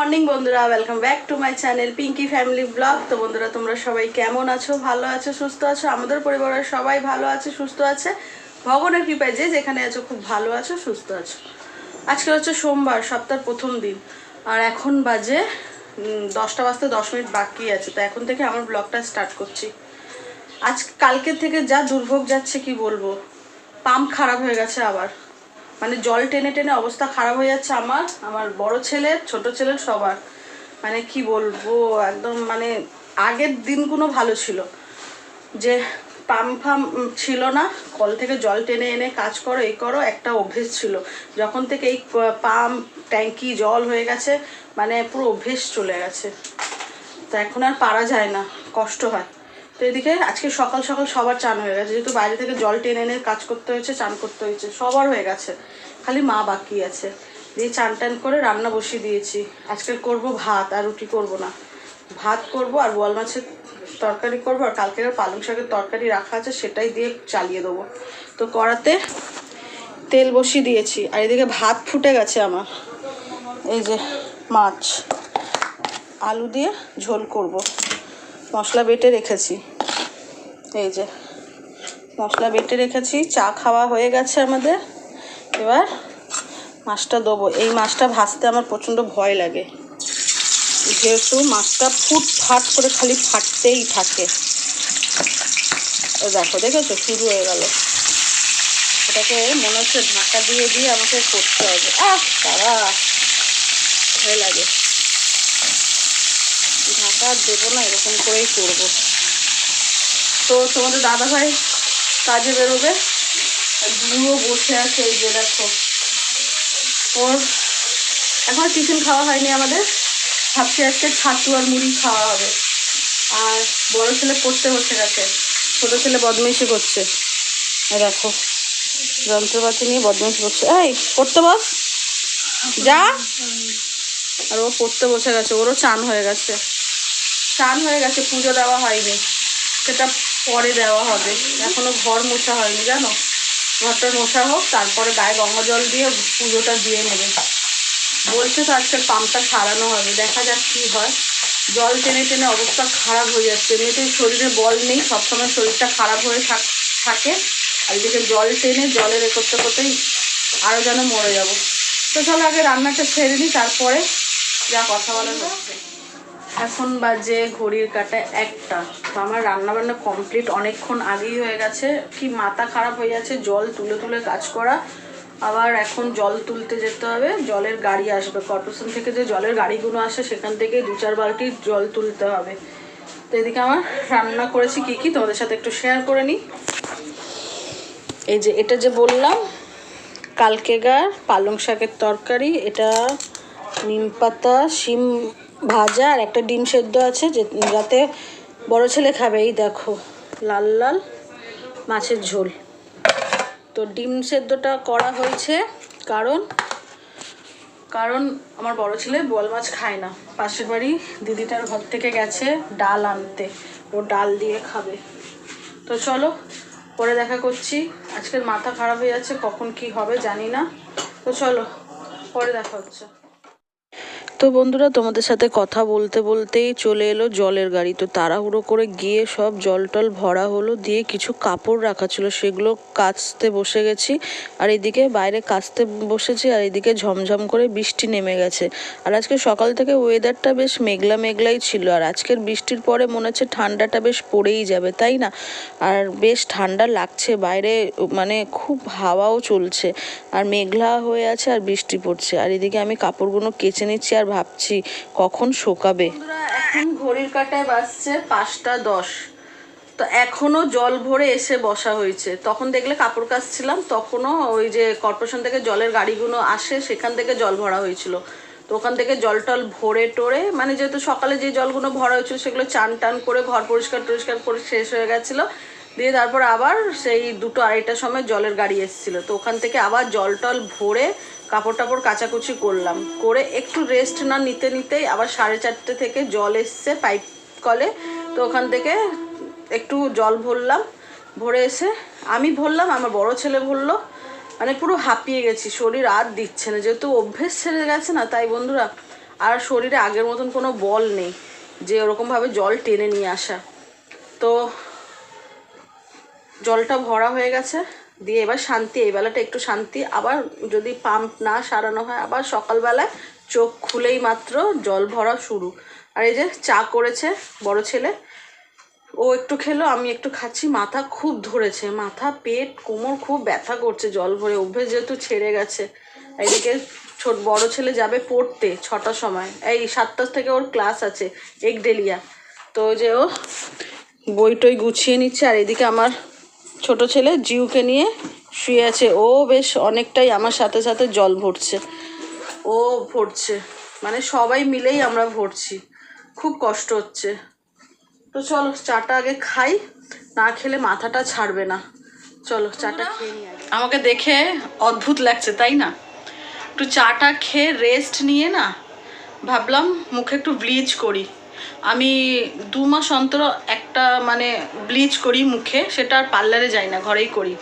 Morning বন্ধুরা welcome back to my channel Pinky family blog তো বন্ধুরা, তোমরা সবাই কেমন আছো? ভালো আছো? সুস্থ আছো? আমাদের পরিবারের সবাই ভালো আছে, সুস্থ আছে? ভগবানের কৃপায় যে যেখানে আছো, খুব ভালো আছো, সুস্থ আছো। আজকে হচ্ছে সোমবার, সপ্তাহের প্রথম দিন। আর এখন বাজে দশটা বাজতে দশ মিনিট বাকি আছে। তো এখন থেকে আমার ব্লগটা স্টার্ট করছি। আজ কালকে থেকে যা দুর্ভোগ যাচ্ছে, কি বলব? পাম্প খারাপ হয়ে গেছে আবার। মানে জল টেনে টেনে অবস্থা খারাপ হয়ে যাচ্ছে আমার আমার বড় ছেলের ছোট ছেলের সবার। মানে কি বলব, একদম মানে আগের দিনগুলো ভালো ছিল। যে পাম্প ফাম ছিল না, কল থেকে জল টেনে এনে কাজ করো এই করো, একটা অভ্যেস ছিল। যখন থেকে এই পাম্প, ট্যাঙ্কি, জল হয়ে গেছে মানে পুরো অভ্যেস চলে গেছে। তা এখন আর পারা যায় না, কষ্ট হয়। তো এদিকে আজকে সকাল সকাল সবার চান হয়ে গেছে। যেহেতু বাইরে থেকে জল টেনে এনে কাজ করতে হয়েছে, চান করতে হয়েছে, সবার হয়ে গেছে। খালি মা বাকি আছে। দিয়ে চান টান করে রান্না বসিয়ে দিয়েছি। আজকে করব ভাত, আর রুটি করব না। ভাত করব আর বোয়াল মাছের তরকারি করব, আর কালকের পালং শাকের তরকারি রাখা আছে, সেটাই দিয়ে চালিয়ে দেবো। তো কড়াতে তেল বসিয়ে দিয়েছি, আর এদিকে ভাত ফুটে গেছে আমার। এই যে মাছ। আলু দিয়ে ঝোল করব। মশলা বেটে রেখেছি। এই যে মশলা বেটে রেখেছি, চা খাওয়া হয়ে গেছে আমাদের। এবার মাছটা দেবো। এই মাছটা ভাজতে আমার প্রচণ্ড ভয় লাগে। যেহেতু মাছটা ফুট ফাট করে খালি ফাটতেই থাকে। দেখো, দেখেছ? শুরু হয়ে গেল। এটাকে মনে হচ্ছে ঢাকা দিয়ে দিয়ে আমাকে করতে হবে। আহ তারা ভয় লাগে। ঢাকা দেবো না, এরকম করেই করব। তো তোমাদের দাদা ভাই কাজে বেরোবে। বুড়ো বসে আছে এই যে দেখো। ওর এখন টিফিন খাওয়া হয়নি আমাদের। ভাবছি আজকে ছাতু আর মুড়ি খাওয়া হবে। আর বড় ছেলে পড়তে বসে গেছে। ছোট ছেলে বদমাইশি করছে। দেখো, যন্ত্রপাতি নিয়ে বদমাইশি করছে। এই, পড়তে বস। যা। আর ও পড়তে বসে গেছে। ওরও চান হয়ে গেছে। চান হয়ে গেছে, পুজো দেওয়া হয়নি। সেটা পরে দেওয়া হবে। এখনও ঘর মোছা হয়নি, জানো? ঘরটা মোছা হোক, তারপরে গায়ে গঙ্গা জল দিয়ে পুজোটা দিয়ে নেবে। বলছে তো আজকে পাম্পটা সারানো হবে, দেখা যাক কী হয়। জল টেনে টেনে অবস্থা খারাপ হয়ে যাচ্ছে। এমনিতেই শরীরে বল নেই, সবসময় শরীরটা খারাপ হয়ে থাক- থাকে। আর এদিকে জল টেনে জলের এ করতে করতেই আরও যেন মরে যাব। তো চলো আগে রান্নাটা সেরে নিই তারপরে যা কথা বলার হচ্ছে। এখন বাজে ঘড়ির কাটা একটা। তো আমার রান্নাবান্না কমপ্লিট অনেকক্ষণ আগেই হয়ে গেছে। কি মাথা খারাপ হয়ে যাচ্ছে, জল তুলে তুলে কাজ করা। আবার এখন জল তুলতে যেতে হবে, জলের গাড়ি আসবে। কর্পোরেশন থেকে যে জলের গাড়িগুলো আসে, সেখান থেকে দু চার বালতি জল তুলতে হবে। তো এদিকে আমার রান্না করেছি কি কি, তোমাদের সাথে একটু শেয়ার করে নিই। এই যে এটা যে বললাম কালকেগার পালং শাকের তরকারি, এটা নিম পাতা, শিম ভাজা আর একটা ডিম সেদ্ধ আছে যে- যাতে বড় ছেলে খাবে। এই দেখো, লাল লাল মাছের ঝোল। তো ডিম সেদ্ধটা করা হয়েছে কারণ কারণ আমার বড় ছেলে বোয়াল মাছ খায় না। পাশের বাড়ি দিদিটার ঘর থেকে গেছে ডাল আনতে। ও ডাল দিয়ে খাবে। তো চলো, পরে দেখা করছি। আজকের মাথা খারাপ হয়ে যাচ্ছে কখন কি হবে জানি না। তো চলো, পরে দেখা হচ্ছে। তো বন্ধুরা, তোমাদের সাথে কথা বলতে বলতেই চলে এলো জলের গাড়ি। তো তাড়াহুড়ো করে গিয়ে সব জল টল ভরা হলো, দিয়ে কিছু কাপড় রাখা ছিল, সেগুলো কাচতে বসে গেছি। আর এদিকে বাইরে কাচতে বসেছি, আর এদিকে ঝমঝম করে বৃষ্টি নেমে গেছে। আর আজকে সকাল থেকে ওয়েদারটা বেশ মেঘলা মেঘলাই ছিল, আর আজকের বৃষ্টির পরে মনে হচ্ছে ঠান্ডাটা বেশ পড়েই যাবে, তাই না? আর বেশ ঠান্ডা লাগছে, বাইরে মানে খুব হাওয়াও চলছে, আর মেঘলা হয়ে আছে আর বৃষ্টি পড়ছে। আর এদিকে আমি কাপড়গুলো কেচে নিচ্ছি, আর ভাবছি, কখন শোকাবে? এখন ঘড়ির কাটায় বাজছে পাঁচটা দশ। তো এখনও জল ভরে এসে বসা হয়েছে। তখন দেখলে কাপড় কাচছিলাম, তখনও ওই যে কর্পোরেশন থেকে জলের গাড়িগুলো আসে, সেখান থেকে জল ভরা হয়েছিল। তো ওখান থেকে জল টল ভরে টোরে মানে যেহেতু সকালে যে জলগুলো ভরা হয়েছিল, সেগুলো চান টান করে ঘর পরিষ্কার টরিষ্কার করে শেষ হয়ে গেছিল। দিয়ে তারপর আবার সেই দুটো আড়াইটার সময় জলের গাড়ি এসেছিল। তো ওখান থেকে আবার জল টল ভরে কাপড় টাপড় কাচাকুচি করলাম। করে একটু রেস্ট না নিতে নিতেই আবার সাড়ে চারটে থেকে জল এসছে পাইপ কলে। তো ওখান থেকে একটু জল ভরলাম। ভরে এসে আমি ভরলাম, আমার বড় ছেলে ভরলো। মানে পুরো হাঁপিয়ে গেছি, শরীর আর দিচ্ছে না। যেহেতু অভ্যেস ছেড়ে গেছে না, তাই বন্ধুরা, আর শরীরে আগের মতন কোনো বল নেই যে ওরকমভাবে জল টেনে নিয়ে আসা। তো জলটা ভরা হয়ে গেছে। দিয়ে এবার শান্তি, এই বেলাটা একটু শান্তি। আবার যদি পাম্প না সারানো হয়, আবার সকালবেলায় চোখ খুলেই মাত্র জল ভরা শুরু। আর এই যে চা করেছে বড় ছেলে, ও একটু খেলো, আমি একটু খাচ্ছি। মাথা খুব ধরেছে, মাথা, পেট, কোমর খুব ব্যথা করছে জল ভরে, অভ্যেস যেহেতু ছেড়ে গেছে। এদিকে ছোট বড় ছেলে যাবে পড়তে ছটার সময়। এই সাতটার থেকে ওর ক্লাস আছে এক ডেলিয়া তো যে ও বই টই গুছিয়ে নিচ্ছে, আর এদিকে আমার ছোট ছেলে জিউকে নিয়ে শুয়ে আছে। ও বেশ অনেকটাই আমার সাথে সাথে জল ভরছে। ও ভরছে। মানে সবাই মিলেই আমরা ভরছি। খুব কষ্ট হচ্ছে। তো চলো, চাটা আগে খাই। না খেলে মাথাটা ছাড়বে না। চলো, চাটা খেয়ে আমাকে দেখে অদ্ভুত লাগছে, তাই না? একটু চাটা খেয়ে রেস্ট নিয়ে না, ভাবলাম মুখে একটু ব্লিচ করি। আমি দু মাস অন্তর একটা মানে ব্লিচ করি মুখে, সেটা আর পার্লারে যাই না, ঘরেই করি।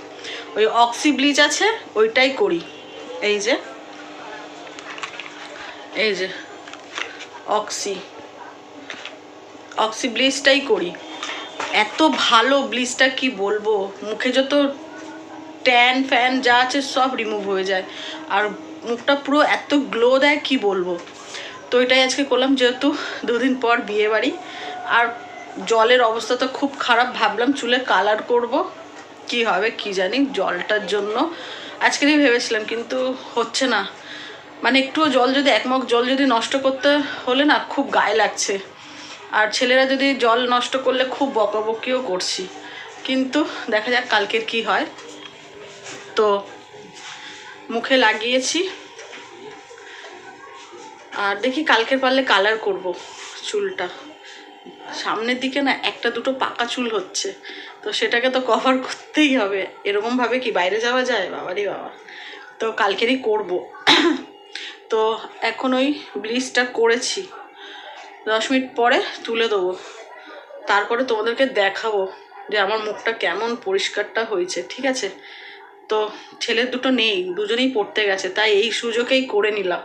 ওই অক্সি ব্লিচ আছে, ওইটাই করি। এই যে। এই যে। অক্সি। অক্সি ব্লিচটাই করি। এত ভালো ব্লিচটা কি বলব? মুখে যত ট্যান ফ্যান যা আছে সব রিমুভ হয়ে যায়। আর মুখটা পুরো এত গ্লো দেয়, কি বলব? তো এটাই আজকে করলাম, যেহেতু দুদিন পর বিয়ে বাড়ি। আর জলের অবস্থা তো খুব খারাপ, ভাবলাম চুলে কালার করব। কি হবে কি জানি, জলটার জন্য। আজকেরই ভেবেছিলাম, কিন্তু হচ্ছে না। মানে একটুও জল যদি, এক মগ জল যদি নষ্ট করতে হলে না খুব গায়ে লাগছে। আর ছেলেরা যদি জল নষ্ট করলে খুব বকাবকিও করছি। কিন্তু দেখা যাক কালকের কি হয়। তো মুখে লাগিয়েছি। আর দেখি কালকে পারলে কালার করব চুলটা। সামনের দিকে না একটা দুটো পাকা চুল হচ্ছে, তো সেটাকে তো কভার করতেই হবে। এরকমভাবে কি বাইরে যাওয়া যায়? বাবারই বাবা। তো কালকেরই করব। তো এখন ওই ব্লিচটা করেছি। দশ মিনিট পরে তুলে দেবো। তারপরে তোমাদেরকে দেখাবো যে আমার মুখটা কেমন পরিষ্কারটা হয়েছে, ঠিক আছে? তো ছেলে দুটো নেই, দুজনেই পড়তে গেছে, তাই এই সুযোগেই করে নিলাম।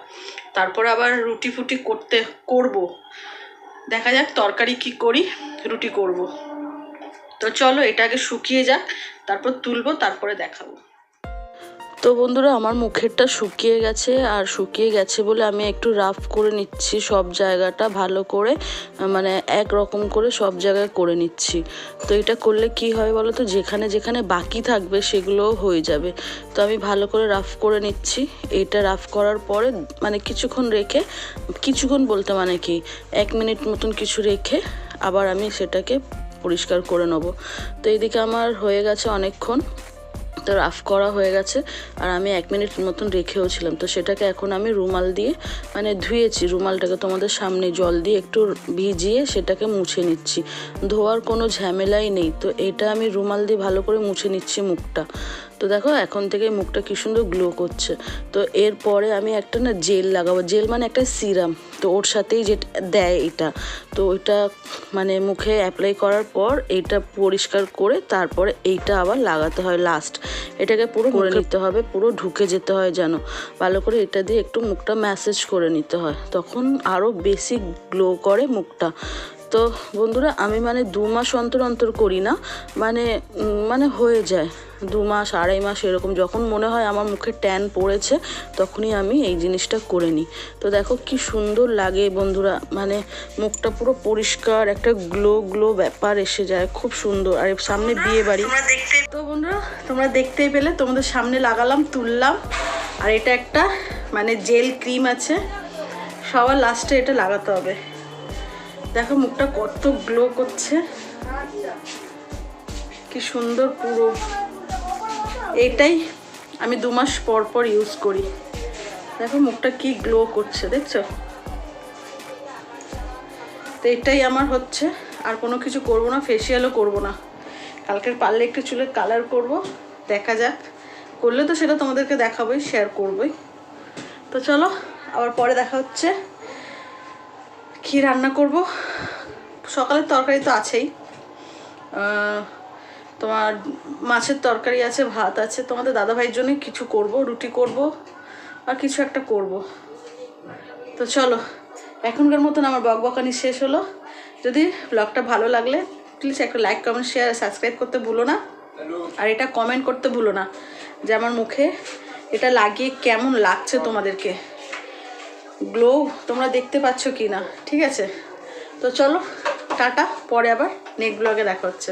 তারপর আবার রুটি ফুটি করতে, করব। দেখা যাক তরকারি কি করি, রুটি করব। তো চলো, এটা আগে শুকিয়ে যাক, তারপর তুলবো, তারপরে দেখাবো। তো বন্ধুরা, আমার মুখেরটা শুকিয়ে গেছে, আর শুকিয়ে গেছে বলে আমি একটু রাফ করে নিচ্ছি সব জায়গাটা ভালো করে মানে এক রকম করে সব জায়গায় করে নিচ্ছি। তো এটা করলে কি হয় বলো তো, যেখানে যেখানে বাকি থাকবে সেগুলোও হয়ে যাবে। তো আমি ভালো করে রাফ করে নিচ্ছি। এটা রাফ করার পরে মানে কিছুক্ষণ রেখে, কিছুক্ষণ বলতে মানে কি, এক মিনিট মতন কিছু রেখে আবার আমি সেটাকে পরিষ্কার করে নেব। তো এইদিকে আমার হয়ে গেছে অনেকক্ষণ। তো রাফ করা হয়ে গেছে আর আমি এক মিনিট মতন রেখেও ছিলাম। তো সেটাকে এখন আমি রুমাল দিয়ে মানে ধুয়েছি। রুমালটাকে তোমাদের সামনে জল দিয়ে একটু ভিজিয়ে সেটাকে মুছে নিচ্ছি। ধোয়ার কোনো ঝামেলাই নেই। তো এটা আমি রুমাল দিয়ে ভালো করে মুছে নিচ্ছি মুখটা। তো দেখো এখন থেকে মুখটা কি সুন্দর গ্লো করছে। তো এরপরে আমি একটা না জেল লাগাবো। জেল মানে একটা সিরাম তো ওর সাথেই যেটা দেয় এটা। তো ওইটা মানে মুখে অ্যাপ্লাই করার পর এইটা পরিষ্কার করে তারপরে এইটা আবার লাগাতে হয় লাস্ট এটাকে পুরো করে নিতে হবে পুরো ঢুকে যেতে হয় যেন। ভালো করে এটা দিয়ে একটু মুখটা ম্যাসেজ করে নিতে হয়। তখন আরও বেশি গ্লো করে মুখটা। তো বন্ধুরা আমি মানে দু মাস অন্তর অন্তর করি না। মানে মানে হয়ে যায়। দু মাস আড়াই মাস এরকম যখন মনে হয় আমার মুখে ট্যান পড়েছে তখনই আমি এই জিনিসটা করে নিই। তো দেখো কি সুন্দর লাগে বন্ধুরা মানে মুখটা পুরো পরিষ্কার একটা গ্লো গ্লো ব্যাপার এসে যায় খুব সুন্দর। আর সামনে বিয়ে বাড়ি। তো বন্ধুরা তোমরা দেখতেই পেলে তোমাদের সামনে লাগালাম তুললাম। আর এটা একটা মানে জেল ক্রিম আছে। সবার লাস্টে এটা লাগাতে হবে। দেখো মুখটা কত গ্লো করছে। কি সুন্দর পুরো। এটাই আমি দু মাস পর পর ইউজ করি। দেখো মুখটা কি গ্লো করছে, দেখছ? তো এটাই আমার হচ্ছে, আর কোনো কিছু করব না ফেসিয়ালও করব না। কালকের পারলে একটু চুলের কালার করব, দেখা যাক। করলে তো সেটা তোমাদেরকে দেখাবোই শেয়ার করবোই। তো চলো, আবার পরে দেখা হচ্ছে। কি রান্না করব? সকালের তরকারি তো আছেই। তোমার মাছের তরকারি আছে, ভাত আছে। তোমাদের দাদাভাইয়ের জন্যই কিছু করব, রুটি করব, আর কিছু একটা করব। তো চলো, এখনকার মতন আমার বকবকানি শেষ হলো। যদি ব্লগটা ভালো লাগলে প্লিজ একটা লাইক কমেন্ট শেয়ার সাবস্ক্রাইব করতে ভুলো না। আর এটা কমেন্ট করতে ভুলো না, যে আমার মুখে এটা লাগিয়ে কেমন লাগছে তোমাদেরকে। গ্লো তোমরা দেখতে পাচ্ছ কি না ঠিক আছে? তো চলো, টাটা, পরে আবার নেক্সট ব্লগে দেখা হচ্ছে।